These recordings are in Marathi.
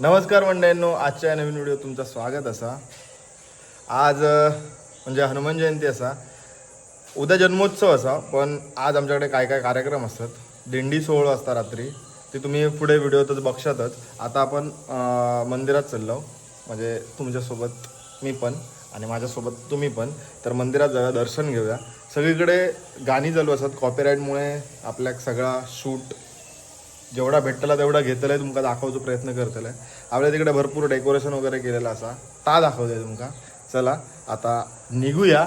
नमस्कार मंडळींनो आजच्या नवीन व्हिडिओ तुमचं स्वागत असा. आज म्हणजे हनुमान जयंती असा. उद्या जन्मोत्सव असा पण आज आमच्याकडे काय काय कार्यक्रम असतात? दिंडी सोहळा असता रात्री. ते तुम्ही पुढे व्हिडिओतच बघशातच. आता आपण मंदिरात चाललो. म्हणजे तुमच्यासोबत मी पण आणि माझ्यासोबत तुम्ही पण. तर मंदिरात जाऊया दर्शन घेऊया. सगळीकडे गाणी चालू असतात. कॉपीराईटमुळे आपल्या सगळा शूट जेवढा भेटला तेवढा घेतलाय तुमका दाखवचो प्रयत्न करतलाय आपल्या तिकडे भरपूर डेकोरेशन वगैरे केलेलं असा. ता दाखवतोय तुमका. चला आता निघूया.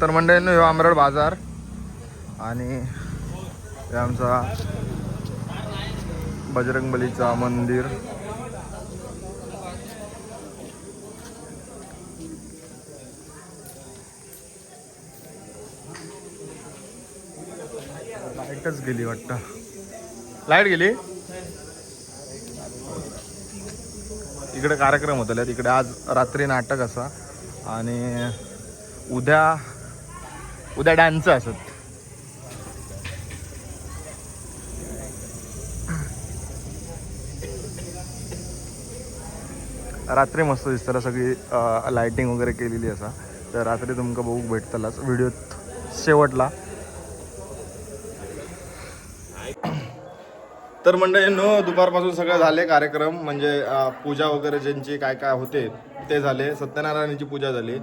तर मंडळींनो ह्यो आमरड बाजार आणि हे आमचा बजरंगबलीचा मंदिर. लाईटच गेली वाटतं. लाइट गेली? इकडे कार्यक्रम होतले इकडे आज रात्री नाटक असा. आणि उद्या उद्या डान्स असत. रात्री मस्त दिसताना सगळी लायटिंग वगैरे केलेली असा. तर रात्री तुमका बघूक भेटतलाच. व्हिडिओत शेवटला. तर मंडळींनो दुपारपासून सगळं झाले कार्यक्रम. म्हणजे पूजा वगैरे ज्यांची काय काय होते ते झाले. सत्यनारायणाची पूजा झाली.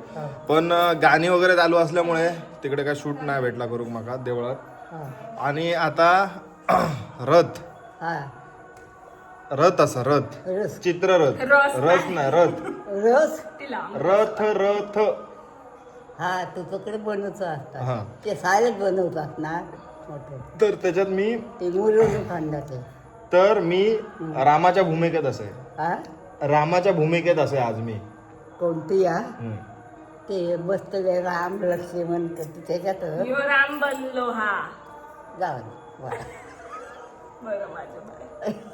पण गाणी वगैरे चालू असल्यामुळे तिकडे काय शूट नाही भेटला करू माका देवळात. आणि आता रथ. हा. रथ असा रथ. रस चित्ररथ रस. रथ नाही रथ. रस? तिला. रथ रथ. हा तो तुकडे बनवतो हा. असतात ते सारेच बनवतात ना मोठे. तर त्याच्यात मी ते खांदाचे तर मी रामाच्या भूमिकेत असे. हा? रामाच्या भूमिकेत असे आज मी. कोणती हम्म. ते बसलेले राम लक्ष्मण त्याच्यात. यो राम बनलो हा. जाऊ वा. बरं माझं बरं.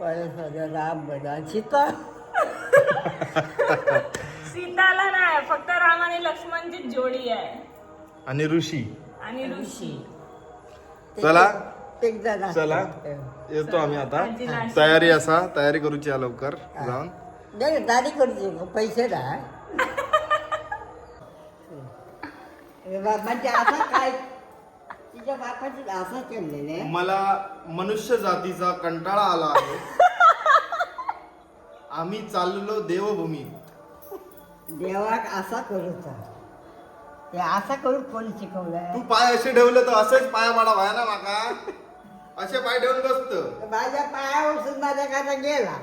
राम बना सीता सीताला नाही फक्त राम आणि लक्ष्मणची जोडी आहे. आणि ऋषी. आणि ऋषी. चला. चला. येतो आम्ही आता. तयारी असा तयारी करूची आहे लवकर. जाऊन. नाही दादी करते पैसे ना म्हणजे असं काय? तिच्या बापाची असं केलेलं मला मनुष्य जातीचा कंटाळा आला आहे. आम्ही चाललो देवभूमी. देवाक असा करूचा ते असा करून कोणी शिकवलंय? तू पाय असे ठेवले तर असेच पाया पाडा व्हाय ना माका. असे पाय ठेवून बसत. माझ्या पायावर माझ्या खाता गेला.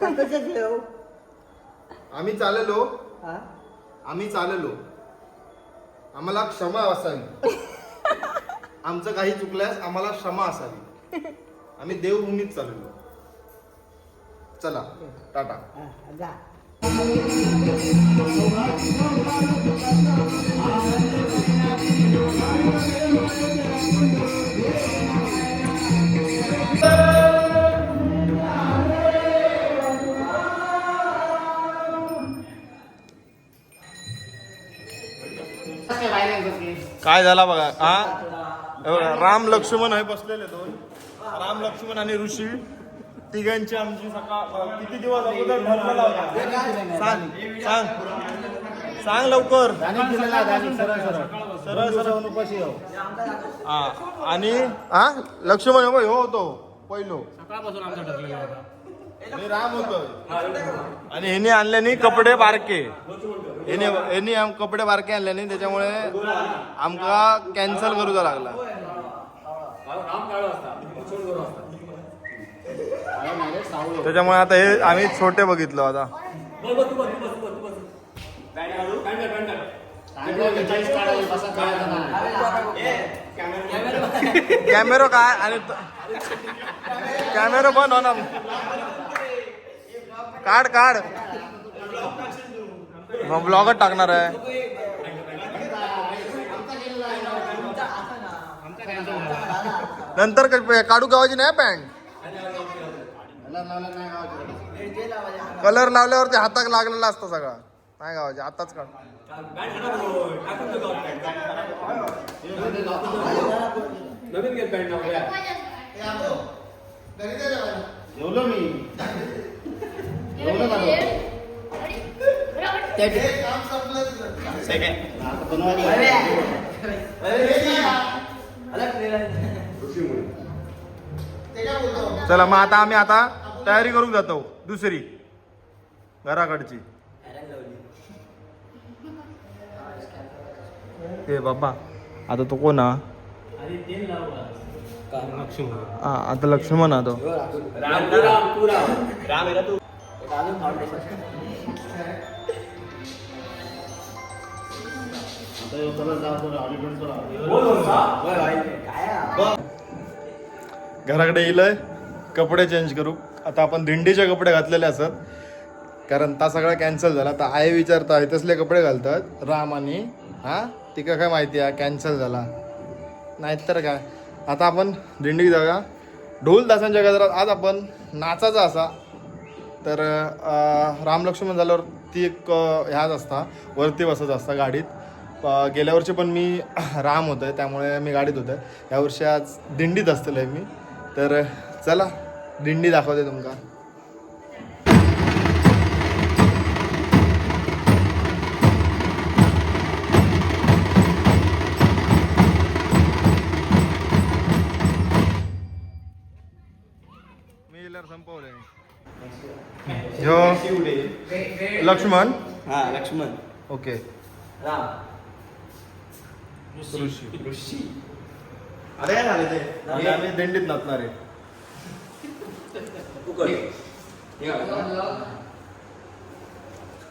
तर कसं ठेव? आम्ही चाललो. हा? आम्ही चाललो. आम्हाला क्षमा असावी. आमचं काही चुकल्यास आम्हाला क्षमा असावी. आम्ही देवभूमीत चाललो. चला टाटा. हा, जा. काय झाला बघा हा? बघा, राम लक्ष्मण आहे बसलेले दोन. राम लक्ष्मण आणि ऋषी. तिघांची आमची सकाळ किती दिवस अगोदर होता सांग सांग. सांग लवकर. सरळ सरळ. हा आणि? हा? लक्ष्मण हो हो होतो. पहिलो. आणि राम होतो आणि ह्याने आणल्याने कपडे बारके. ह्याने ह्याने आम- कपडे बारके आणले न्ही त्याच्यामुळे आमका कॅन्सल करूचा लागला. त्याच्यामुळे आता हे आम्ही छोटे बघितलो आता. कॅमेरो काय आणि कॅमेरो बंद ना काढ काढ. मग ब्लॉगच टाकणार आहे. नंतर क- काढू गावाची नाही पॅन्ट? कलर लावल्यावरती हाताक लागलेला असतं सगळा. नाही गावाचे आताच काढ. नवीन घेत पॅन्ट जेवलो मी. आता चला मग आता आम्ही आता तयारी करून जातो. दुसरी. घराकडची. ए बाबा. आता तो कोण हा? हा, आता लक्ष्मण हा तो? घराकडे येईलय. कपडे चेंज करू. आता आपण दिंडीचे कपडे घातलेले असत. कारण ता सगळा कॅन्सल झाला. आता आई विचारता आहे तसले कपडे घालतात? राम आणि हा? तिका काय माहिती आहे कॅन्सल झाला. नाहीतर काय? आता आपण दिंडी जागा ढोल दासांच्या गजरात आज आपण नाचाचा असा. तर राम लक्ष्मण झाल्यावर ती एक ह्याच असता वरती बसत असता गाडीत. गेल्या वर्षी पण मी राम होतं त्यामुळे मी गाडीत होतं यावर्षी आज दिंडीत असतलं मी. तर चला दिंडी दाखवते तुमका. मी संपवले लक्ष्मण? हा लक्ष्मण. ओके. राम. ऋषी. ऋषी. अरे काय झाले ते. आम्ही दिंडीत नाचणार आहे.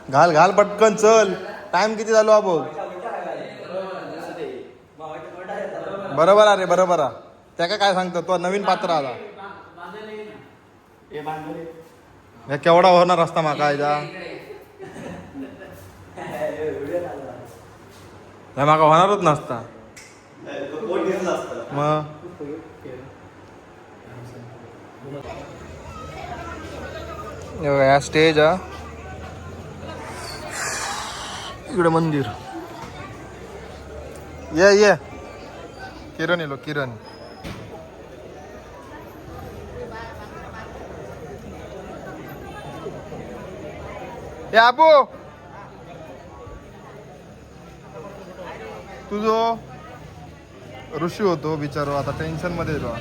घाल. घाल पटकन चल. टाइम किती झालो हा बघ बरोबर. अरे बरोबर आ त्या काय सांगतो? तो नवीन पात्र आला. हे केवढा होणार असता माका आयजा हे माका होणारच नसता. मग या स्टेज हा इकडे मंदिर. ये ये. किरण येलो किरण. ए तुझो ऋषी होतो बिचारो आता टेन्शनमध्ये येतो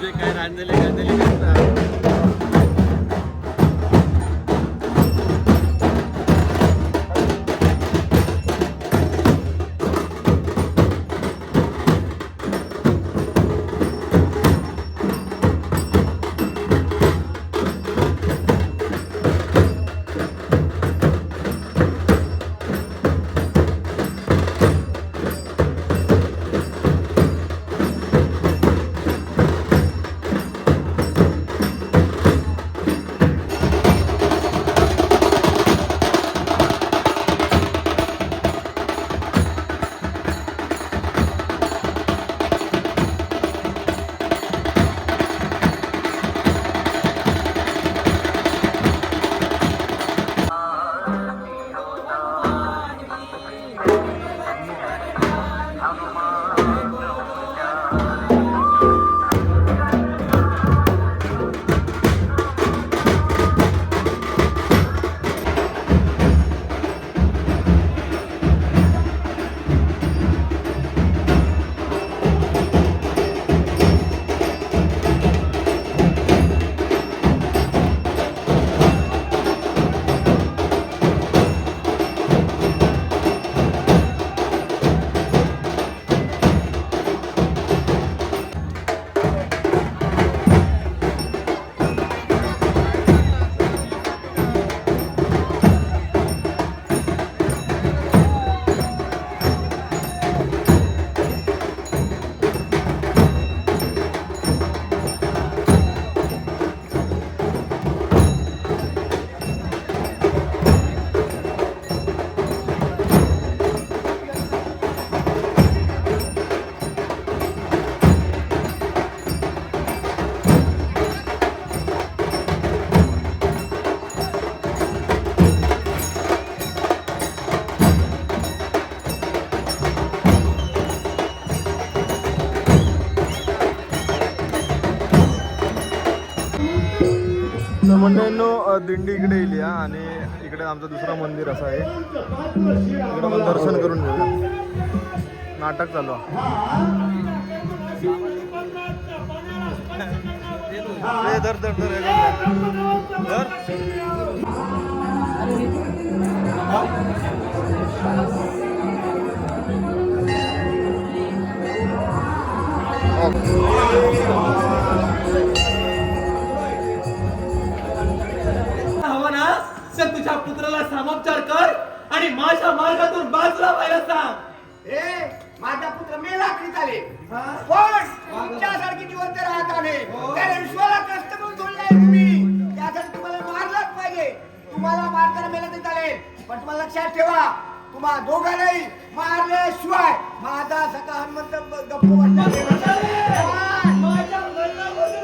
जे काय रांजले गांजले काय मंडळींनो दिंडी इकडे येईल या आणि इकडे आमचं दुसरं मंदिर असं आहे इकडे आपण दर्शन करून घेऊ नाटक चालू आहे. धर धर धर धर. तर तुझ्या पुत्राला समाचार कर आणि माझ्या मार्गातून बाजूला व्हायला सांग. ए माझा पुत्र मेला तरी चालेल पण तुमच्यासारखी जिवंत राहत आहे. त्याला विश्वाला कष्ट करून सोडलाय तुम्ही. त्यासाठी तुम्हाला मारलाच पाहिजे. तुम्हाला मारताना मेला तरी चालेल. पण तुम्हाला लक्षात ठेवा तुम्हा दोघांनाही मारल्याशिवाय माझा सका हनुमंत गप्प माझ्या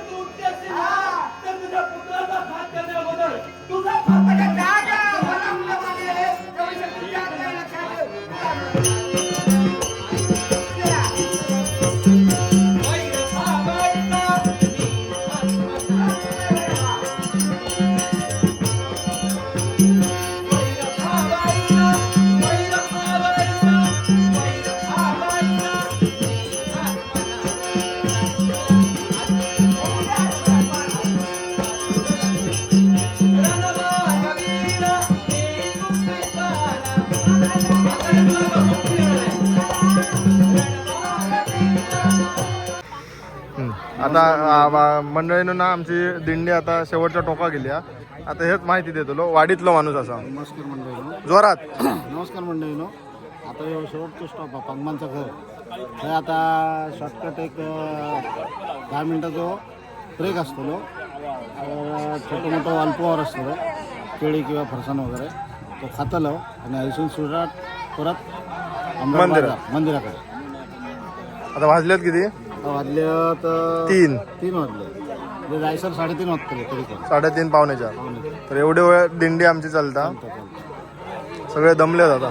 तू तर तुझ्या पुत्राचा घात करण्याबद्दल तुझा आता मंडळीनं ना आमची दिंडी आता शेवटच्या टोका गेली. आता हेच माहिती देतो लो वाडीतलो माणूस असा. नमस्कार मंडळीनो. जोरात. नमस्कार मंडळीनो. आता हे शेवटचं स्टॉप आहे पगमांचं घर. हे आता शॉर्टकट एक दहा मिनटाचा ब्रेक असतो छोटं मोठं अल्पवार असतो लो. केळी किंवा फरसाण वगैरे. तो खातलो आणि ऐसून सुराट परत. बाजार, मंदिराकडे. आता वाजलेत किती? आता वाजले तर तीन. तीन वाजले. म्हणजे जायसर साडेतीन वाजतले तरी पण. साडेतीन पावणे चार पाहुणे. तर एवढे वेळ दिंडी आमची चालतं. सगळे दमले आता.